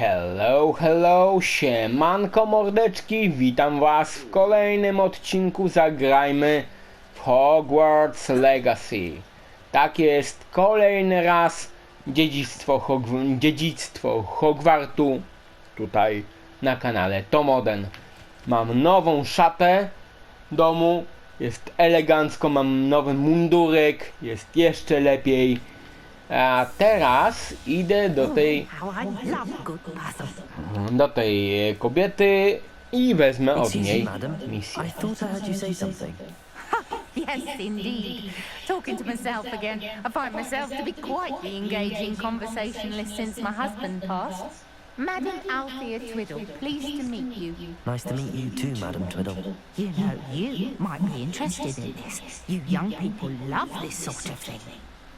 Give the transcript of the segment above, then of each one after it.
Hello, hello, siemanko mordeczki, witam was w kolejnym odcinku Zagrajmy w Hogwarts Legacy. Tak jest, kolejny raz dziedzictwo, Hogw- dziedzictwo Hogwartu tutaj na kanale Tomoden. Mam nową szatę domu, jest elegancko, mam nowy mundurek, jest jeszcze lepiej. A teraz idę do tej I love good puzzles. do tej kobiety i wezmę od niej misję. Thought I heard you say something. Yes, indeed. Talking to myself again. I find myself to be quite the engaging conversationalist since my husband passed. Madam Althea Twiddle, pleased to meet you. Nice to meet you too, Madam Twiddle. You know, you might be interested in this. You young people love this sort of thing.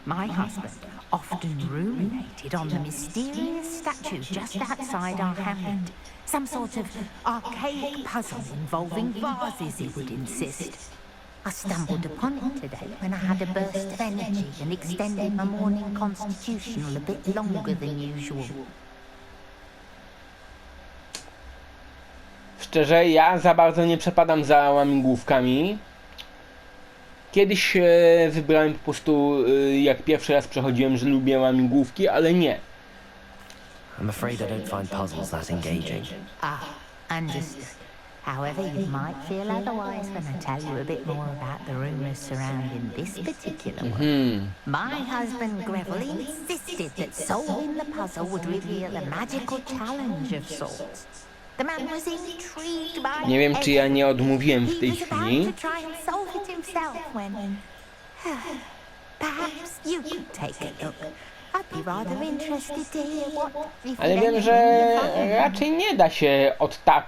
My husband often ruminated on the mysterious statue just outside our hamlet. Some sort of archaic puzzle involving vases, he would insist. I stumbled upon it today when I had a burst of energy and extended my morning constitutional a bit longer than usual. Szczerze, ja za bardzo nie przepadam za łamigłówkami. Kiedyś e, wybrałem po prostu, e, jak pierwszy raz przechodziłem, że lubię łamigłówki, ale nie. I'm afraid I don't find puzzles that engaging. Ah, understood. However, you might feel otherwise when I tell you a bit more about the rumours surrounding this particular one. Hmm. My husband Greville insisted that solving the puzzle would reveal a magical challenge of sorts. Nie wiem, czy ja nie odmówiłem w tej chwili. Ale wiem, że raczej nie da się od tak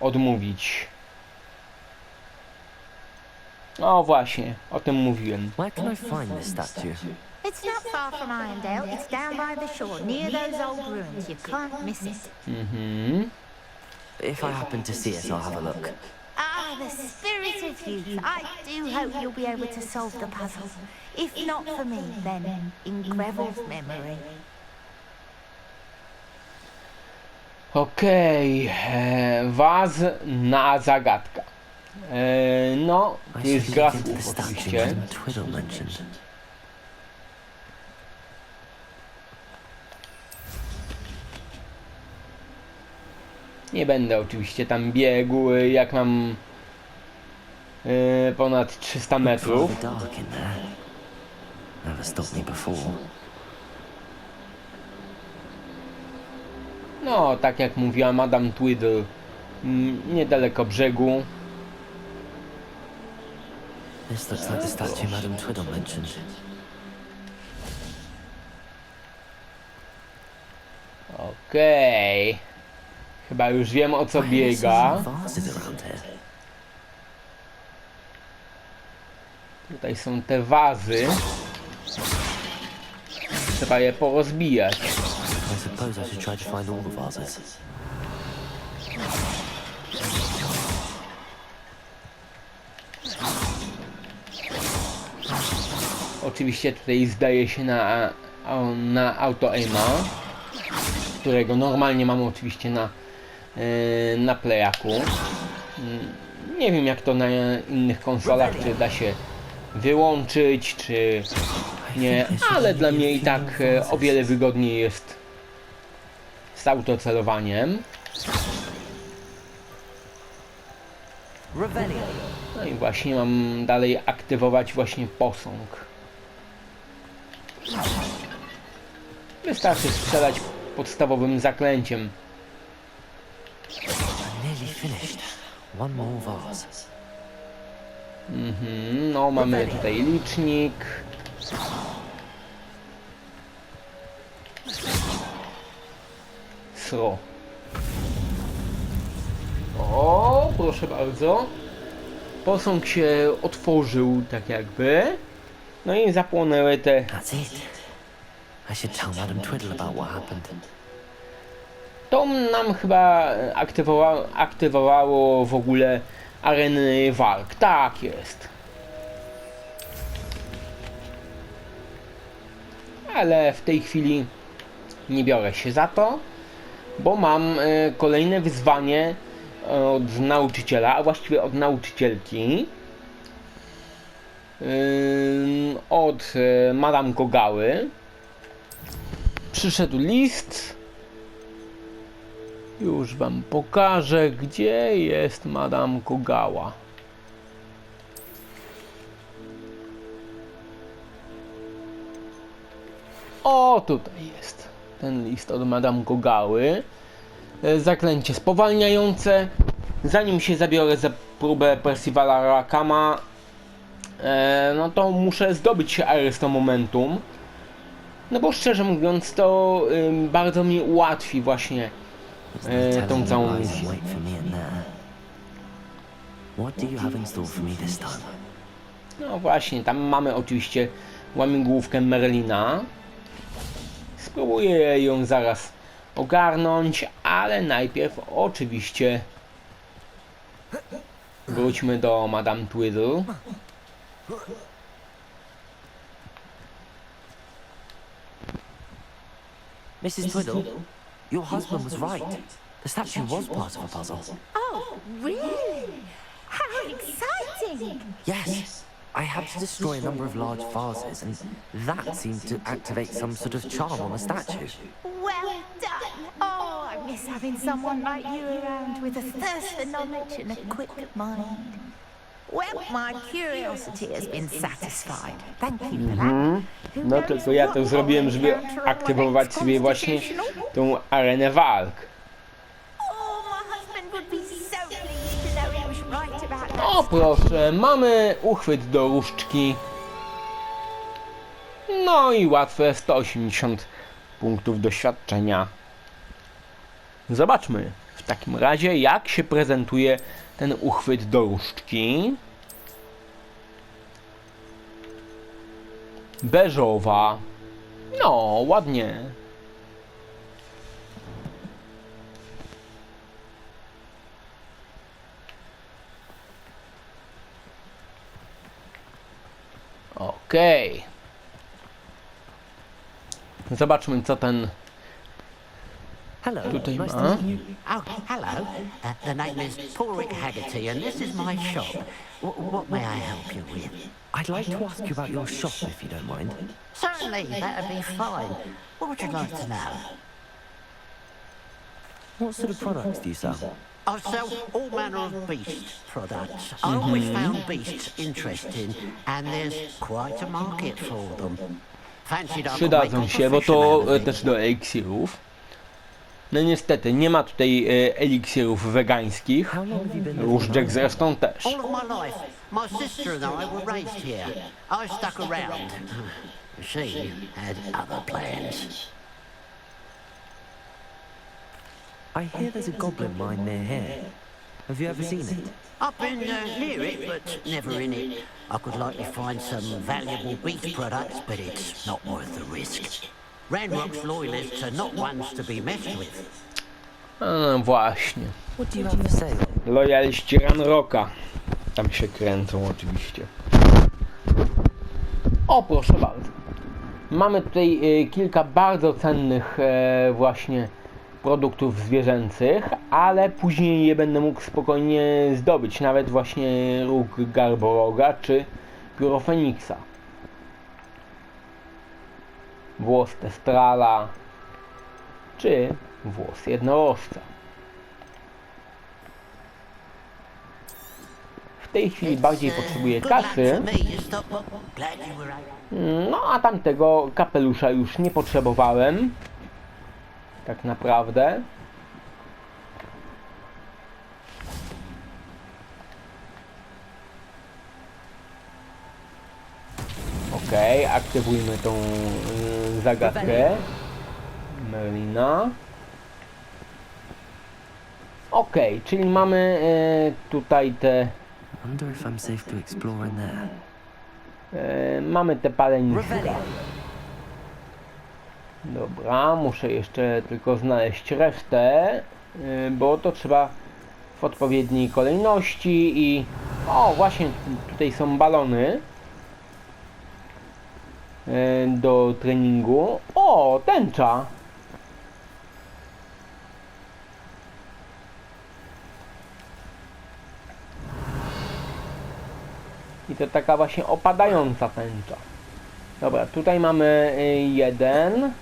odmówić. O właśnie, o tym mówiłem. Where can I find this statue? It's not far from Irondale. It's down by the shore, near those old ruins. You can't miss it. Mhm. If I happen to see it, I'll have a look. Ah, the spirit of youth. I do hope you'll be able to solve the puzzle. If not for me, then in Greville's memory. Okej, e, waz na zagadka. E, no, I tu jest should gra look into the słów statue oczywiście. Nie będę oczywiście tam biegł, jak mam e, ponad 300 metrów. No, tak jak mówiła Madame Twiddle, niedaleko brzegu. This looks like the statue Madam Twiddle mentioned. Okej. Chyba już wiem o co biega. Tutaj są te wazy. Trzeba je porozbijać. Oczywiście tutaj zdaje się na, na auto aima, którego normalnie mamy oczywiście na, na playaku. Mm, Nie wiem jak to na innych konsolach, czy da się wyłączyć, czy nie, ale dla mnie i tak e, o wiele wygodniej jest z autocelowaniem. No i właśnie mam dalej aktywować właśnie posąg. Wystarczy strzelać podstawowym zaklęciem. Nearly finished. One more vase. Mhm, no mamy tutaj licznik. Sro. O, proszę bardzo. Posąg się otworzył tak jakby. No i zapłonęły te That's it. I should tell Madam Twiddle about what happened. To nam chyba aktywowa aktywowało w ogóle areny walk. Tak jest. Ale w tej chwili nie biorę się za to. bo mam e, kolejne wyzwanie e, od nauczyciela, a właściwie od nauczycielki. Od e, Madame Kogały. Przyszedł list. Już wam pokażę, gdzie jest Madame Kogała. O, tutaj jest ten list od Madame Kogały. E, Zaklęcie spowalniające. Zanim się zabiorę za próbę Percivala Rakama, e, no to muszę zdobyć Aresto Momentum. No bo szczerze mówiąc, to bardzo mi ułatwi właśnie e, no tą całą misję. wait for me in there. What do you have in store for me this time? No właśnie, tam mamy oczywiście łamigłówkę Merlina. Spróbuję ją zaraz ogarnąć, ale najpierw oczywiście wróćmy do Madame Twiddle. Mrs. Twiddle, your husband was right. The statue was part of a puzzle. Oh, really? How exciting! Yes. I had to destroy a number of large vases, and that seemed to activate some sort of charm on the statue. Well done! Oh, I miss having someone like you around with a thirst for knowledge and a quick mind. Well, my curiosity has been satisfied. Thank you for that. Who No tylko ja to zrobiłem, żeby aktywować sobie właśnie tą arenę walk. O proszę, mamy uchwyt do różdżki. No i łatwe 180 punktów doświadczenia. Zobaczmy w takim razie, jak się prezentuje ten uchwyt do różdżki. Beżowa. No, ładnie. Okej. Zobaczmy, co ten Hello. tutaj nice to ma. meet you. Oh, hello. Uh, the name is Paul Haggerty, and this is my shop. W- what may I help you with? I'd like to ask you about your shop, if you don't mind. Certainly, that'd be fine. What would you like to know? What sort of products do you sell? I sell all manner of beast products. I always found beasts interesting, and there's quite a market for them. Fancied I could make przydadzą a się, bo profession to out of e, też do eliksirów. No niestety, nie ma tutaj e, eliksirów wegańskich. How long have you been living Różdżek zresztą też. All of my life, my sister and I were raised here. I stuck around. She had other plans. I hear there's a goblin mine near here. Have you ever seen it? I've been uh, near it, but never in it. I could likely find some valuable beef products, but it's not worth the risk. Ranrock's loyalists are not ones to be messed with. A, właśnie. What do you have? Lojaliści Ranrocka. Tam się kręcą oczywiście. O, proszę bardzo. Mamy tutaj e, kilka bardzo cennych e, właśnie produktów zwierzęcych, ale później je będę mógł spokojnie zdobyć. Nawet właśnie róg Garboroga czy pióro Feniksa. Włos Testrala czy włos jednorożca. W tej chwili bardziej Uh, potrzebuję kasy. No a tamtego kapelusza już nie potrzebowałem. Tak naprawdę. Okej, aktywujmy tą y, zagadkę Merlina. Okej, czyli mamy y, tutaj te Wonder if I'm safe to explore in there. y, mamy te paleniska. Dobra, muszę jeszcze tylko znaleźć resztę, y, bo to trzeba w odpowiedniej kolejności i... O, właśnie tu- tutaj są balony E, do treningu. O, tęcza! I to taka właśnie opadająca tęcza. Dobra, tutaj mamy e, jeden.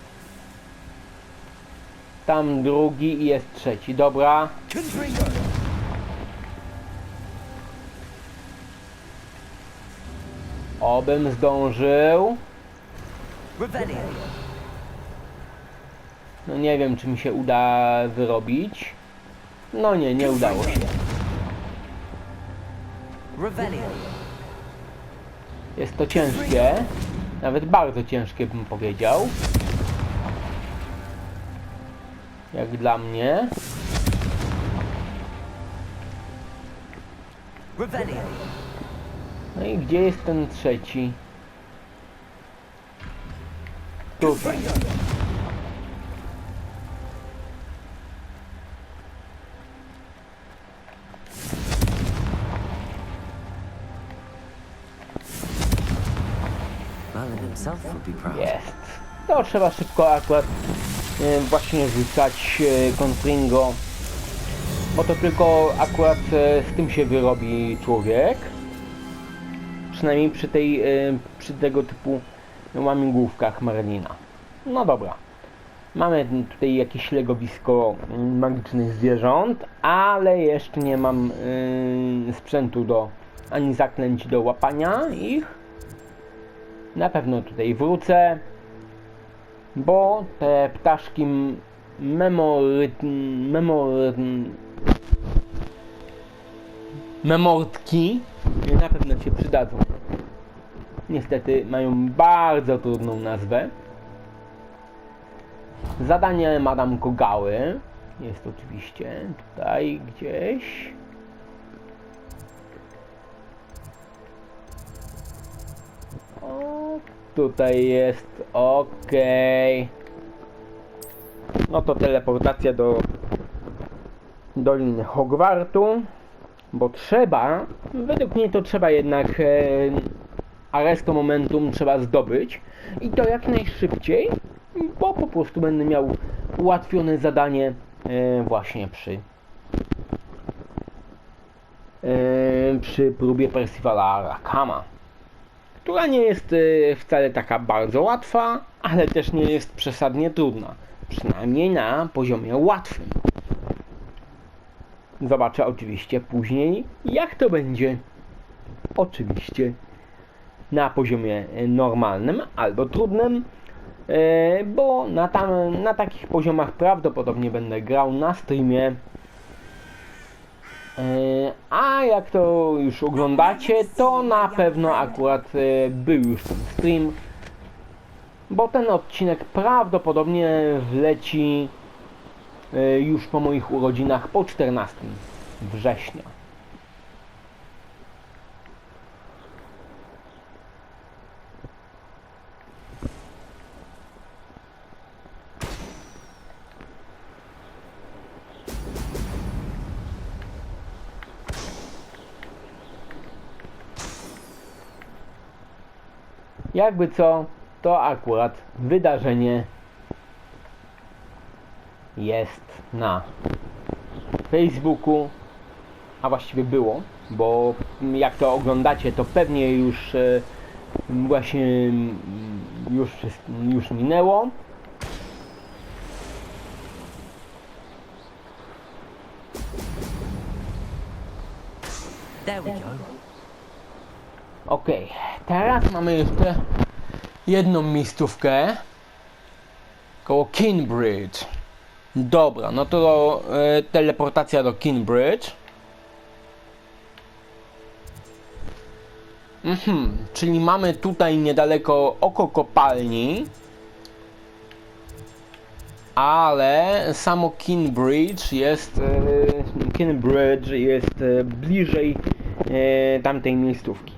Tam drugi i jest trzeci. Dobra. Obym zdążył. No nie wiem, czy mi się uda wyrobić. No nie, nie udało się. Jest to ciężkie. Nawet bardzo ciężkie bym powiedział. Jak dla mnie. No i gdzie jest ten trzeci? Tutaj. Jest. To trzeba szybko akurat e, właśnie rzucać e. Bo to tylko akurat e, z tym się wyrobi człowiek. Przynajmniej przy tej, e, przy tego typu łamigłówkach Merlina. No dobra. Mamy tutaj jakieś legowisko magicznych zwierząt, ale jeszcze nie mam e, sprzętu do ani zaklęć do łapania ich. Na pewno tutaj wrócę, bo te ptaszki m- memory... memory... memortki na pewno się przydadzą. Niestety mają bardzo trudną nazwę. Zadanie Madame Kogały jest oczywiście tutaj gdzieś. O, tutaj jest ok. No to teleportacja do Doliny Hogwartu, bo trzeba, według mnie to trzeba jednak e, Arresto Momentum trzeba zdobyć i to jak najszybciej, bo po prostu będę miał ułatwione zadanie e, właśnie przy e, przy próbie Percivala Rakama która nie jest y, wcale taka bardzo łatwa, ale też nie jest przesadnie trudna. Przynajmniej na poziomie łatwym. Zobaczę oczywiście później, jak to będzie. Oczywiście na poziomie normalnym albo trudnym, y, bo na, tam, na takich poziomach prawdopodobnie będę grał na streamie E, A jak to już oglądacie, to na pewno akurat e, był już ten stream, bo ten odcinek prawdopodobnie wleci e, już po moich urodzinach po 14 września. Jakby co, to akurat wydarzenie jest na Facebooku, a właściwie było, bo jak to oglądacie, to pewnie już e, właśnie mm, już, już minęło. There we go. Okej, teraz mamy jeszcze jedną miejscówkę koło Kinbridge. Dobra, no to e, teleportacja do Kinbridge. Mhm, czyli mamy tutaj niedaleko oko kopalni. Ale samo Kinbridge jest e, Kinbridge jest e, bliżej e, tamtej miejscówki.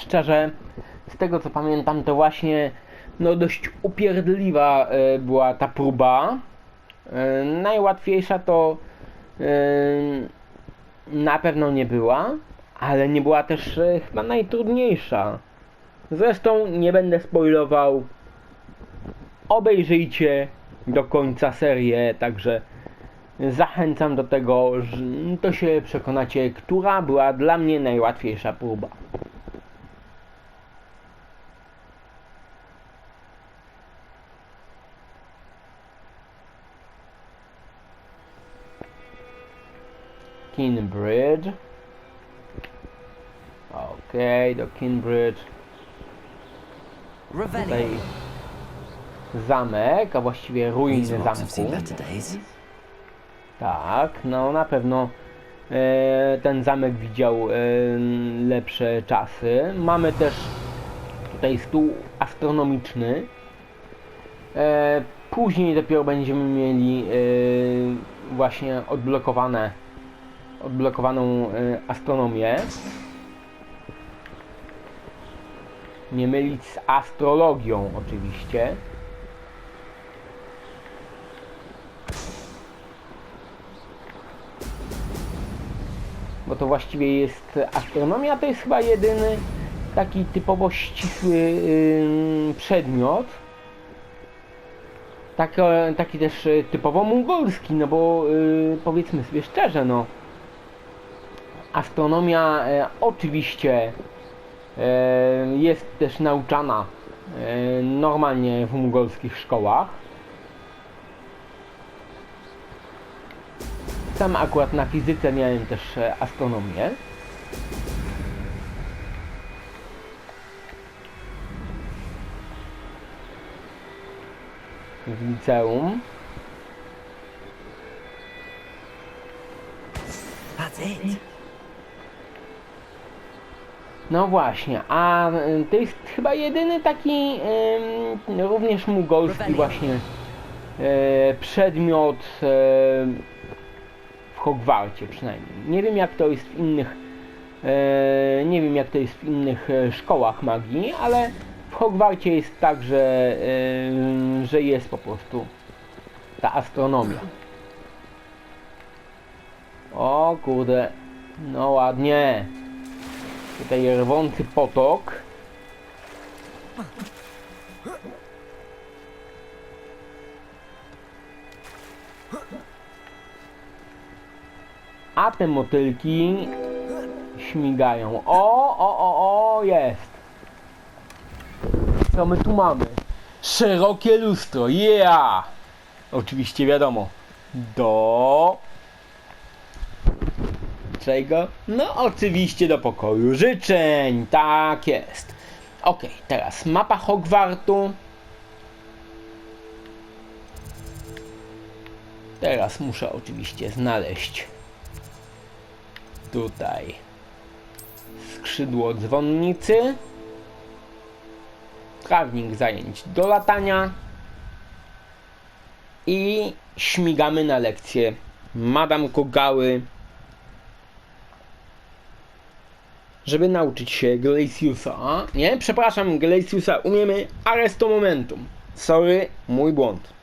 Szczerze, z tego co pamiętam, to właśnie no dość upierdliwa e, była ta próba. E, najłatwiejsza to e, na pewno nie była, ale nie była też chyba najtrudniejsza. Zresztą nie będę spoilował. Obejrzyjcie do końca serię, także zachęcam do tego, to się przekonacie, która była dla mnie najłatwiejsza próba. Kinbridge. Okej, do Kinbridge. Tutaj zamek, a właściwie ruiny zamku. Tak, no na pewno e, ten zamek widział e, lepsze czasy. Mamy też tutaj stół astronomiczny. E, później dopiero będziemy mieli e, właśnie odblokowane odblokowaną e, astronomię. Nie mylić z astrologią oczywiście. bo to właściwie jest astronomia, to jest chyba jedyny taki typowo ścisły przedmiot. Taki też typowo mongolski, no bo y, powiedzmy sobie szczerze, no astronomia e, oczywiście e, jest też nauczana e, normalnie w mongolskich szkołach. Sam akurat na fizyce miałem też e, astronomię. W liceum. That's it. No właśnie, a y, to jest chyba jedyny taki również mugolski właśnie e, przedmiot e, w Hogwarcie przynajmniej. Nie wiem jak to jest w innych e, nie wiem jak to jest w innych szkołach magii, ale w Hogwarcie jest tak, że, że jest po prostu ta astronomia. O kurde, no ładnie. Tutaj rwący potok. A te motylki śmigają. O, o, o, o, jest. Co my tu mamy? Szerokie lustro, yeah! Oczywiście wiadomo. Do No oczywiście do pokoju życzeń, tak jest. Ok, teraz mapa Hogwartu. Teraz muszę oczywiście znaleźć tutaj skrzydło dzwonnicy. Trawnik zajęć do latania. I śmigamy na lekcję Madame Kogały żeby nauczyć się Glaciusa. Nie, przepraszam, Glaciusa umiemy Arresto Momentum. Sorry, mój błąd.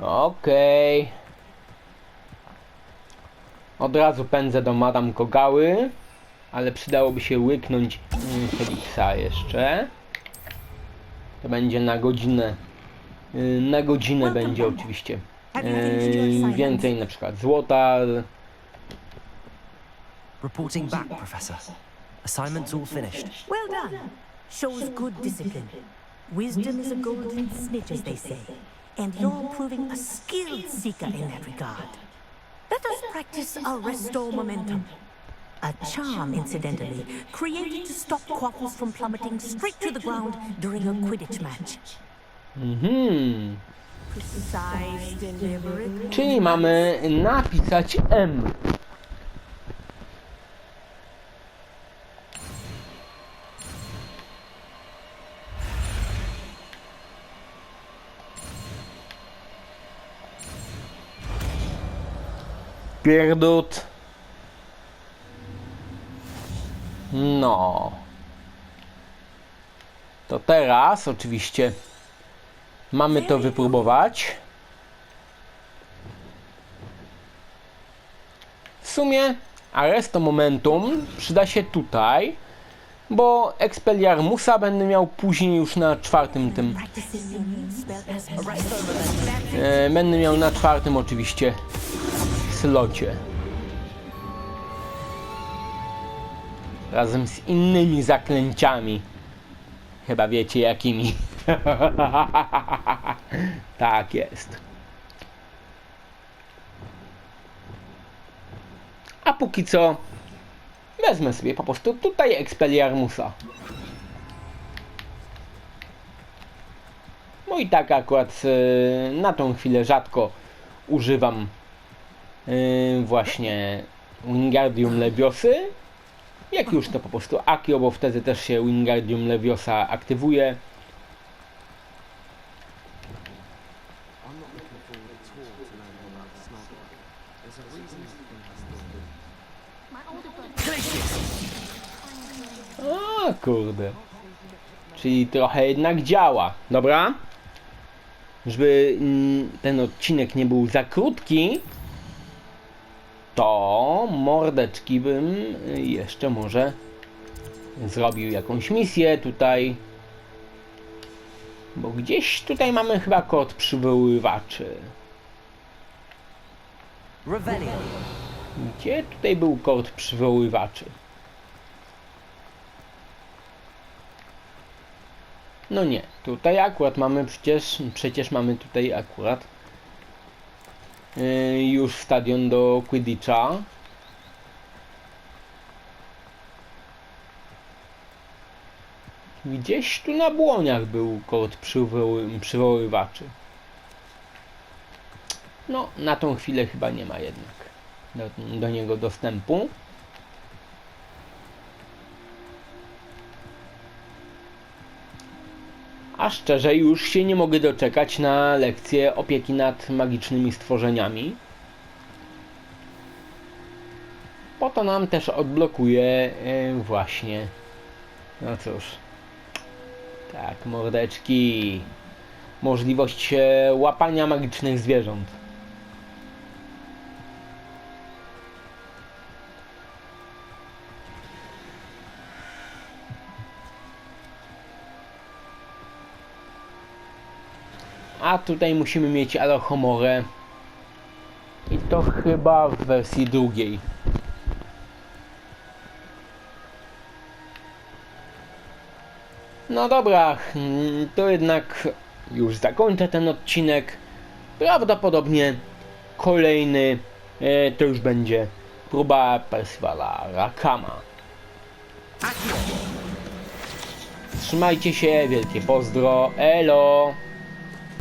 Okej. Od razu pędzę do Madame Kogały, ale przydałoby się łyknąć Felixa jeszcze. To będzie na godzinę. y, Na godzinę będzie oczywiście. y, Więcej na przykład złota. Reporting back, Professor. Assignment's all finished. Well done. Shows good discipline. Wisdom is a golden snitch, as they say. And you're proving a skilled seeker in that regard. Let us practice our restore momentum. A charm, incidentally, created to stop quaffles from plummeting straight to the ground during a Quidditch match. Mhm. Precise. Czyli mamy napisać M. Pierdut. No. To teraz oczywiście mamy to wypróbować. W sumie Arresto Momentum przyda się tutaj, bo Expelliarmusa będę miał później już na czwartym tym. E, będę miał na czwartym oczywiście slocie. Razem z innymi zaklęciami. Chyba wiecie jakimi. tak jest. A póki co wezmę sobie po prostu tutaj Expelliarmusa. No i tak akurat e, na tą chwilę rzadko używam właśnie Wingardium Leviosy. Jak już to po prostu Akio, bo wtedy też się Wingardium Leviosa aktywuje. O kurde. Czyli trochę jednak działa, dobra? Żeby mm, ten odcinek nie był za krótki, to mordeczki bym y, jeszcze może zrobił jakąś misję tutaj. Bo gdzieś tutaj mamy chyba kod przywoływaczy. Gdzie tutaj był kod przywoływaczy? No nie, tutaj akurat mamy przecież, przecież mamy tutaj akurat już stadion do Quidditcha. Gdzieś tu na błoniach był kod przywoły, przywoływaczy. No, na tą chwilę chyba nie ma jednak do, do niego dostępu. A szczerze już się nie mogę doczekać na lekcję opieki nad magicznymi stworzeniami. Po to nam też odblokuje e, właśnie. No cóż. Tak, mordeczki. Możliwość e, łapania magicznych zwierząt. Tutaj musimy mieć Alohomorę. I to chyba w wersji drugiej. No dobra, mm, to jednak już zakończę ten odcinek. Prawdopodobnie kolejny e, to już będzie próba Percivala Rakama. Trzymajcie się, wielkie pozdro, elo!